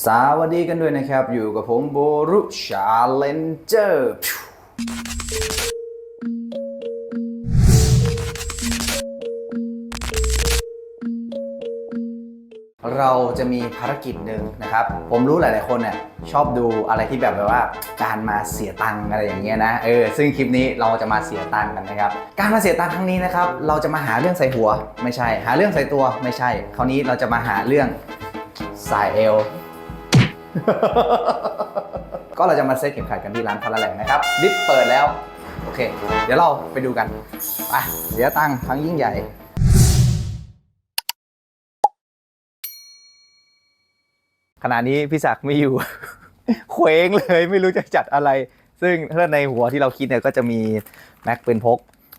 สวัสดีกันด้วยนะครับ อยู่กับผมโบรุชาเลนเจอร์เราจะมีภารกิจหนึ่งนะครับ ผมรู้หลายๆคนเนี่ยชอบดูอะไรที่แบบแบบว่า การมาเสียตังค์อะไรอย่างเงี้ยนะเออซึ่งคลิปนี้เราจะมาเสียตังค์กันนะครับ การมาเสียตังค์ครั้งนี้นะครับ เราจะมาหาเรื่องใส่หัวไม่ใช่ หาเรื่องใส่ตัวไม่ใช่ คราวนี้เราจะมาหาเรื่องสายเอว ก็เราจะมาเซ็ตเข็มขัดกันที่ร้านพาราแลกนะครับลิฟต์เปิดแล้ว โอเค เดี๋ยวเราไปดูกันไปเสียวตั้งครั้งยิ่งใหญ่ขณะนี้พี่ศักดิ์ไม่อยู่ เคว้งเลยไม่รู้จะจัดอะไร ซึ่งถ้าในหัวที่เราคิดเนี่ยก็จะมีแม็กเป็นพก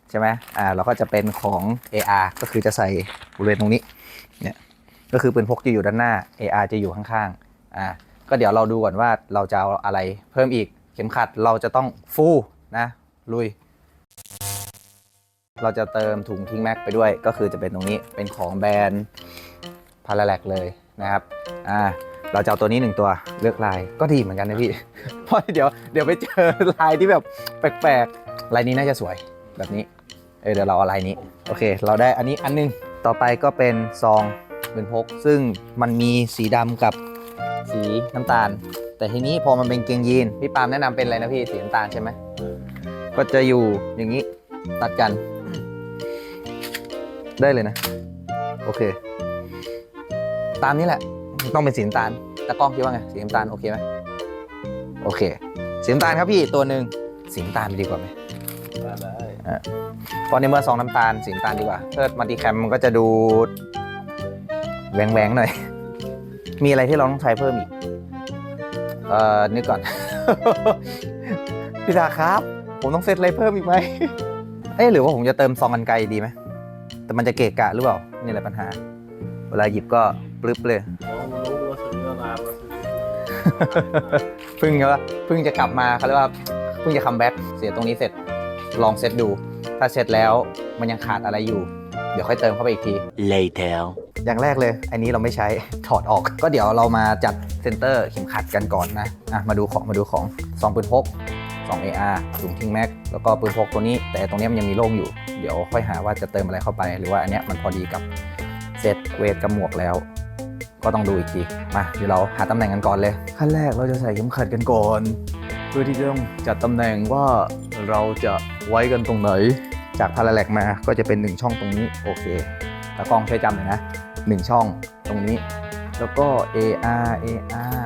ใช่ไหมอ่าเราก็จะเป็นของ AR ก็คือจะใส่บริเวณตรงนี้เนี่ยก็คือปืนพกจะอยู่ด้านหน้า AR จะอยู่ข้างๆอ่า ก็เดี๋ยวเราดูก่อนว่าเราจะเอาอะไรเพิ่มอีก เข็มขัดเราจะต้องฟูนะลุย เราจะเติมถุงทิ้งแม็กไปด้วย ก็คือจะเป็นตรงนี้เป็นของแบรนด์พาราแลกเลยนะครับอ่าเราจะเอาตัวนี้หนึ่งตัวเลือกลายก็ดีเหมือนกันนะพี่ เพราะเดี๋ยวเดี๋ยวไปเจอลายที่แบบแปลกๆลายนี้น่าจะสวยแบบนี้เออเดี๋ยวเราเอาลายนี้โอเค เราได้อันนี้อันหนึงต่อไปก็เป็นซองเป็นพก ซึ่งมันมีสีดำกับ สีน้ำตาล แต่ทีนี้พอมันเป็นเกงยีนพี่ปาล์มแนะนำเป็นอะไรนะพี่สีน้ำตาลใช่ไหมก็จะอยู่อย่างนี้ตัดกัน ได้เลยนะ โอเค ตามนี้แหละ ต้องเป็นสีน้ำตาลตะกล้องคิดว่าไงสีน้ำตาลโอเคไหมโอเคสีน้ำตาลครับพี่ตัวหนึ่งสีน้ำตาลดีกว่าไหมอะเพราะในเมื่อซองน้ำตาลสีน้ำตาลดีกว่าเพิดมัลติแคมมันก็จะดูแหวงๆหน่อย มีอะไรที่เราต้องใช้เพิ่มอีก เอ่อนึกก่อน พี่ดาครับ ผมต้องเซตอะไรเพิ่มอีกไหมเอ๊ะหรือว่าผมจะเติมซองกันไกลดีไหม แต่มันจะเกะกะหรือเปล่า นี่แหละปัญหา เวลาหยิบก็ปลึบเลยรู้ว่าซื้อมามาซื้อเพิ่งว่าเพิ่งจะกลับมาเขาเรียกว่าเพิ่งจะคัมแบ็กเสียตรงนี้เสร็จลองเซตดู ถ้าเสร็จแล้วมันยังขาดอะไรอยู่ เดี๋ยวค่อยเติมเข้าไปอีกที Later. อย่างแรกเลย อันนี้เราไม่ใช้ถอดออก ก็เดี๋ยวเรามาจัดเซนเตอร์เข็มขัดกันก่อนนะอะมาดูของมาดูของซองปืนพก2 AR ถุงทิ้งแม็กแล้วก็ปืนพกตัวนี้ แต่ตรงนี้มันยังมีโล่งอยู่ เดี๋ยวค่อยหาว่าจะเติมอะไรเข้าไป หรือว่าอันเนี้ยมันพอดีกับเซตเวทกับหมวกแล้ว ก็ต้องดูอีกที มาเดี๋ยวเราหาตำแหน่งกันก่อนเลยขั้นแรกเราจะใส่เข็มขัดกันก่อน เพื่อที่จะต้องจัดตำแหน่งว่าเราจะไว้กันตรงไหน จากพาราแลกมาก็จะเป็น 1 ช่องตรงนี้โอเคตากล้องช่วยจำหน่อยนะ 1 ช่องตรงนี้ แล้วก็ AR AR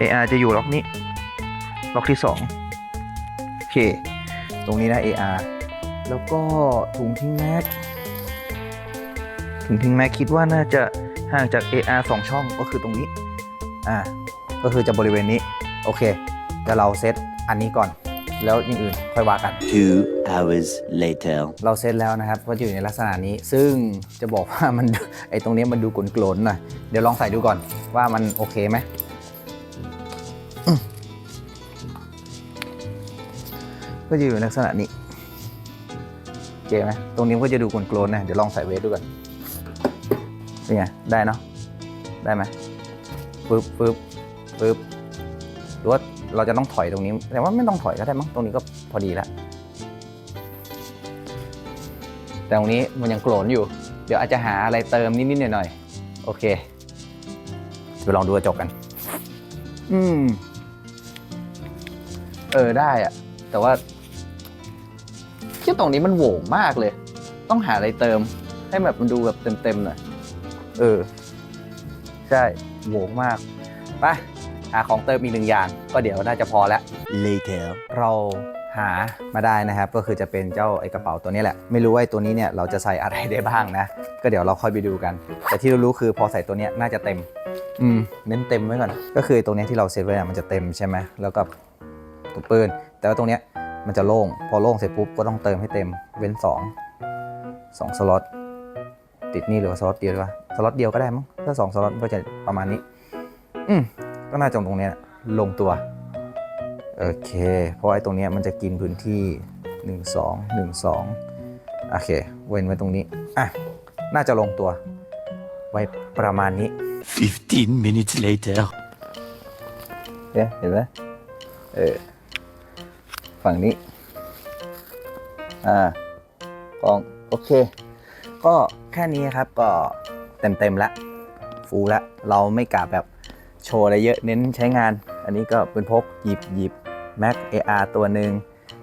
AR จะอยู่ล็อกนี้ ล็อกที่2โอเค ตรงนี้นะ AR แล้วก็ถุงทิ้งแม็กถุงทิ้งแม็กคิดว่าน่าจะห่างจาก AR 2 ช่องก็คือตรงนี้ อ่า ก็คือจะบริเวณนี้ โอเคเดี๋ยวเราเซต อันนี้ก่อน แล้วอย่างอื่นค่อยว่ากัน Two hours later. เราเซตแล้วนะครับก็จะอยู่ในลักษณะนี้ ซึ่งจะบอกว่ามัน ไอตรงเนี้ยมันดูกลนๆหน่อยเดี๋ยวลองใส่ดูก่อนว่ามันโอเคไหมอืมก็จะอยู่ในลักษณะนี้โอเคไหมตรงนี้ก็จะดูกลนๆนะเดี๋ยวลองใส่เวทดูก่อนเป็นไงได้เนาะได้ไหมปึ๊บปึ๊บปึ๊บห รือว่าเราจะต้องถอยตรงนี้ แต่ว่าไม่ต้องถอยก็ได้มั้งตรงนี้ก็พอดีแล้วแต่ตรงนี้มันยังโกรนอยู่ เดี๋ยวอาจจะหาอะไรเติมนิดๆหน่อยๆโอเคไปลองดูกระจกกัน อืม เออได้อะแต่ว่าที่ตรงนี้มันโหว่งมากเลย ต้องหาอะไรเติม ให้แบบมันดูแบบเต็มๆหน่อยเออ ใช่โหว่งมากไป หาของเติมอีกหนึ่งอย่าง ก็เดี๋ยวน่าจะพอแล้ว Later. เราหามาได้นะครับ ก็คือจะเป็นเจ้าไอกระเป๋าตัวนี้แหละ ไม่รู้ว่าไอ้ตัวนี้เนี่ยเราจะใส่อะไรได้บ้างนะ ก็เดี๋ยวเราค่อยไปดูกัน แต่ที่เรารู้คือพอใส่ตัวเนี้ยน่าจะเต็ม อืมเน้นเต็มไว้ก่อน ก็คือตัวเนี้ยที่เราเซตไว้เนี่ยมันจะเต็มใช่ไหมแล้วก็ตัวปืน แต่ว่าตรงเนี้ยมันจะโล่ง พอโล่งเสร็จปุ๊บก็ต้องเติมให้เต็ม เว้น2 2สล็อต ติดนี่หรือว่าสล็อตเดียวดีวะสล็อตเดียวก็ได้มั้ง ถ้า2สล็อตก็จะประมาณนี้ อืม ก็น่าจะตรงเนี้ยลงตัว โอเค เพราะไอ้ตรงเนี้ยมันจะกินพื้นที่ 1 2 1 2 โอเค เว้นไว้ตรงนี้ อะ น่าจะลงตัว ไว้ประมาณนี้ 15 minutes later. เนี่ยเห็นไหมเออ ฝั่งนี้ อ่ากล้อง โอเค ก็แค่นี้ครับก็เต็มเต็มๆละ ฟูละ เราไม่กะแบบ โชว์อะไรเยอะเน้นใช้งาน อันนี้ก็เป็นพกหยิบหยิบ Mac AR ตัวหนึ่ง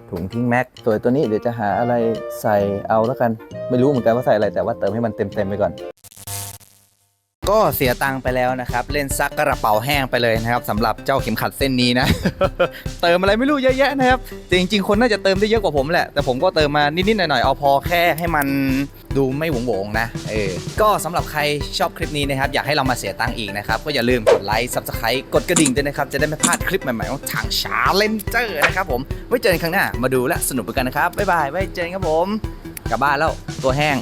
ถุงทิ้ง Mac ตัวตัวนี้เดี๋ยวจะหาอะไรใส่เอาแล้วกัน ไม่รู้เหมือนกันว่าใส่อะไรแต่ว่าเติมให้มันเต็มเต็มๆไปก่อน ก็เสียตังค์ไปแล้วนะครับ เล่นซักกระเป๋าแห้งไปเลยนะครับสำหรับเจ้าเข็มขัดเส้นนี้นะ เติมอะไรไม่รู้เยอะแยะนะครับแต่จริง ๆ คนน่าจะเติมได้เยอะกว่าผมแหละ แต่ผมก็เติมมานิดๆหน่อยๆเอาพอแค่ให้มันดูไม่หวงหวงๆนะเออก็สำหรับใครชอบคลิปนี้นะครับ อยากให้เรามาเสียตังค์อีกนะครับ ก็อย่าลืมกดไลค์ subscribe กดกระดิ่งด้วยนะครับ จะได้ไม่พลาดคลิปใหม่ๆของทางชาเลนเจอร์นะครับผมไว้เจอกันครั้งหน้ามาดูและสนุกไปกันนะครับบ๊ายบายไว้เจอกันครับผมกลับบ้านแล้วตัวแห้ง